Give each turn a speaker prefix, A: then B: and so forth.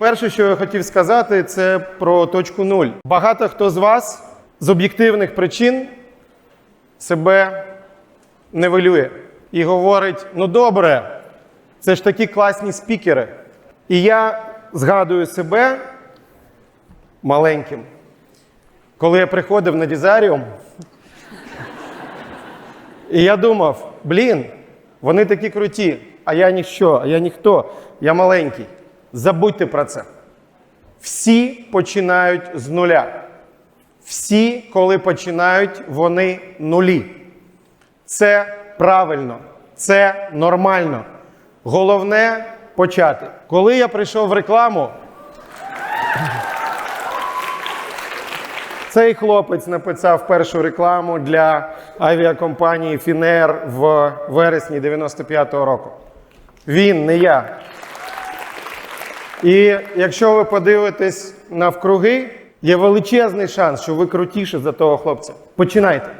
A: Перше, що я хотів сказати, це про точку нуль. Багато хто з вас з об'єктивних причин себе невелює і говорить: ну добре, це ж такі класні спікери. І я згадую себе маленьким. Коли я приходив на дізаріум, і я думав, блін, вони такі круті, а я ніщо, а я ніхто, я маленький. Забудьте про це. Всі починають з нуля. Всі, коли починають, вони нулі. Це правильно, це нормально. Головне почати. Коли я прийшов в рекламу, цей хлопець написав першу рекламу для авіакомпанії Фінер в вересні 95-го року. Він, не я. І якщо ви подивитесь навкруги, є величезний шанс, що ви крутіше за того хлопця. Починайте.